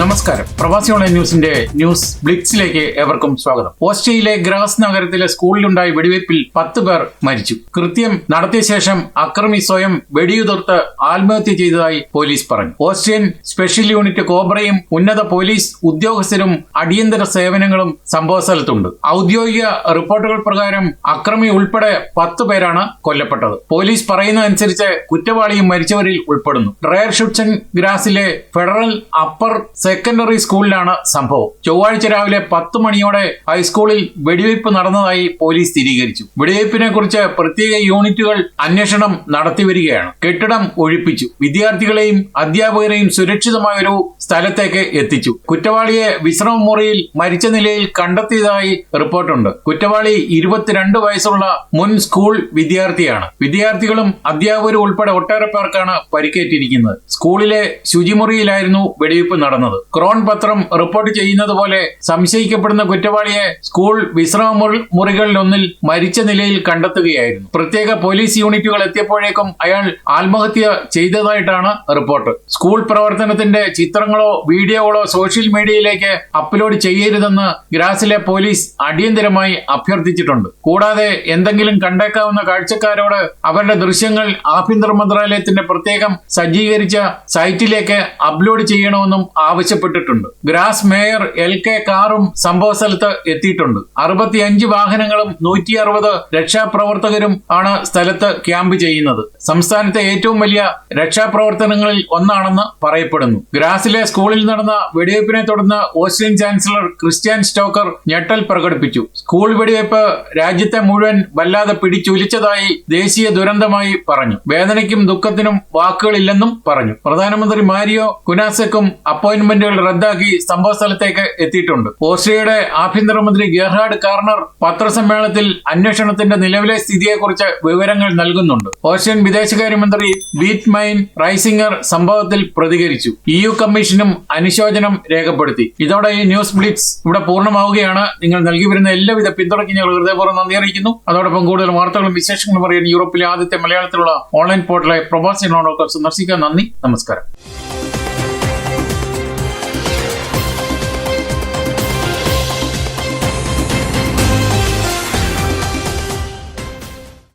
നമസ്കാരം. പ്രവാസി ഓൺലൈൻ ന്യൂസിന്റെ ന്യൂസ് ബ്ലിക്സിലേക്ക് ഏവർക്കും സ്വാഗതം. ഓസ്ട്രിയയിലെ ഗ്രാസ് നഗരത്തിലെ സ്കൂളിലുണ്ടായ വെടിവയ്പിൽ പത്ത് പേർ മരിച്ചു. കൃത്യം നടത്തിയ ശേഷം അക്രമി സ്വയം വെടിയുതിർത്ത് ആത്മഹത്യ ചെയ്തതായി പോലീസ് പറഞ്ഞു. ഓസ്ട്രിയൻ സ്പെഷ്യൽ യൂണിറ്റ് കോബ്രയും ഉന്നത പോലീസ് ഉദ്യോഗസ്ഥരും അടിയന്തര സേവനങ്ങളും സംഭവസ്ഥലത്തുണ്ട്. ഔദ്യോഗിക റിപ്പോർട്ടുകൾ പ്രകാരം അക്രമി ഉൾപ്പെടെ പത്ത് പേരാണ് കൊല്ലപ്പെട്ടത്. പോലീസ് പറയുന്നതനുസരിച്ച് കുറ്റവാളിയും മരിച്ചവരിൽ ഉൾപ്പെടുന്നു. ഡ്രയർ ഷുഡ്സൺ ഗ്രാസിലെ ഫെഡറൽ അപ്പർ സെക്കൻഡറി സ്കൂളിലാണ് സംഭവം. ചൊവ്വാഴ്ച രാവിലെ പത്ത് മണിയോടെ ഹൈസ്കൂളിൽ വെടിവയ്പ് നടന്നതായി പോലീസ് സ്ഥിരീകരിച്ചു. വെടിവയ്പിനെ കുറിച്ച് പ്രത്യേക യൂണിറ്റുകൾ അന്വേഷണം നടത്തിവരികയാണ് കെട്ടിടം ഒഴിപ്പിച്ചു. വിദ്യാർത്ഥികളെയും അധ്യാപകരെയും സുരക്ഷിതമായ ഒരു സ്ഥലത്തേക്ക് എത്തിച്ചു. കുറ്റവാളിയെ വിശ്രമ മുറിയിൽ മരിച്ച നിലയിൽ കണ്ടെത്തിയതായി റിപ്പോർട്ടുണ്ട്. കുറ്റവാളി ഇരുപത്തിരണ്ട് വയസ്സുള്ള മുൻ സ്കൂൾ വിദ്യാർത്ഥിയാണ്. വിദ്യാർത്ഥികളും അധ്യാപകരും ഉൾപ്പെടെ ഒട്ടേറെ പേർക്കാണ് പരിക്കേറ്റിരിക്കുന്നത്. സ്കൂളിലെ ശുചിമുറിയിലായിരുന്നു വെടിവയ്പ് നടന്നത്. ക്രോൺ പത്രം റിപ്പോർട്ട് ചെയ്യുന്നത് പോലെ സംശയിക്കപ്പെടുന്ന കുറ്റവാളിയെ സ്കൂൾ വിശ്രമ മുറി- മുറികളിലൊന്നിൽ മരിച്ച നിലയിൽ കണ്ടെത്തുകയായിരുന്നു. പ്രത്യേക പോലീസ് യൂണിറ്റുകൾ എത്തിയപ്പോഴേക്കും അയാൾ ആത്മഹത്യ ചെയ്തതായിട്ടാണ് റിപ്പോർട്ട് സ്കൂൾ പ്രവർത്തനത്തിന്റെ ചിത്രങ്ങളോ വീഡിയോകളോ സോഷ്യൽ മീഡിയയിലേക്ക് അപ്ലോഡ് ചെയ്യരുതെന്ന് ഗ്രാസിലെ പോലീസ് അടിയന്തരമായി അഭ്യർത്ഥിച്ചിട്ടുണ്ട്. കൂടാതെ എന്തെങ്കിലും കണ്ടേക്കാവുന്ന കാഴ്ചക്കാരോട് അവരുടെ ദൃശ്യങ്ങൾ ആഭ്യന്തര മന്ത്രാലയത്തിന്റെ പ്രത്യേകം സജ്ജീകരിച്ച സൈറ്റിലേക്ക് അപ്ലോഡ് ചെയ്യണമെന്നും ആവശ്യപ്പെട്ടിട്ടുണ്ട്. ഗ്രാസ് മേയർ എൽ കെ കാറും സംഭവ സ്ഥലത്ത് എത്തിയിട്ടുണ്ട്. അറുപത്തിയഞ്ച് വാഹനങ്ങളും നൂറ്റി അറുപത് രക്ഷാപ്രവർത്തകരും ആണ് സ്ഥലത്ത് ക്യാമ്പ് ചെയ്യുന്നത്. സംസ്ഥാനത്തെ ഏറ്റവും വലിയ രക്ഷാപ്രവർത്തനങ്ങളിൽ ഒന്നാണെന്ന് പറയപ്പെടുന്നു. ഗ്രാസിലെ സ്കൂളിൽ നടന്ന വെടിവയ്പ്പിനെ തുടർന്ന് ഓസ്ട്രിയൻ ചാൻസലർ ക്രിസ്ത്യൻ സ്റ്റോക്കർ ഞെട്ടൽ പ്രകടിപ്പിച്ചു. സ്കൂൾ വെടിവയ്പ് രാജ്യത്തെ മുഴുവൻ വല്ലാതെ പിടിച്ചുലിച്ചതായി ദേശീയ ദുരന്തമായി പറഞ്ഞു. വേദനയ്ക്കും ദുഃഖത്തിനും വാക്കുകളില്ലെന്നും പറഞ്ഞു. പ്രധാനമന്ത്രി മാരിയോ കുനാസെക്കും അപ്പോയിന്റ്മെന്റുകൾ റദ്ദാക്കി സംഭവ സ്ഥലത്തേക്ക് എത്തിയിട്ടുണ്ട്. ഓസ്ട്രിയയുടെ ആഭ്യന്തരമന്ത്രി ഗെർഹാർഡ് കാർണർ പത്രസമ്മേളനത്തിൽ അന്വേഷണത്തിന്റെ നിലവിലെ സ്ഥിതിയെക്കുറിച്ച് വിവരങ്ങൾ നൽകുന്നുണ്ട്. ഓസ്ട്രിയൻ വിദേശകാര്യമന്ത്രി ബീറ്റ് മൈൻ റൈസിംഗർ സംഭവത്തിൽ പ്രതികരിച്ചു. ഇ യു കമ്മീഷനും അനുശോചനം രേഖപ്പെടുത്തി. ഇതോടെ ഈ ന്യൂസ് ബ്ലിറ്റ്സ് ഇവിടെ പൂർണമാവുകയാണ്. നിങ്ങൾ നൽകി വരുന്ന എല്ലാവിധ പിന്തുണയ്ക്ക് ഞങ്ങൾ ഹൃദയപൂർവം നന്ദി അറിയിക്കുന്നു. അതോടൊപ്പം കൂടുതൽ വാർത്തകളും വിശേഷങ്ങളും അറിയാൻ യൂറോപ്പിലെ ആദ്യത്തെ മലയാളത്തിലുള്ള ഓൺലൈൻ പോർട്ടലായ പ്രവാസി സന്ദർശിക്കാൻ നന്ദി. നമസ്കാരം.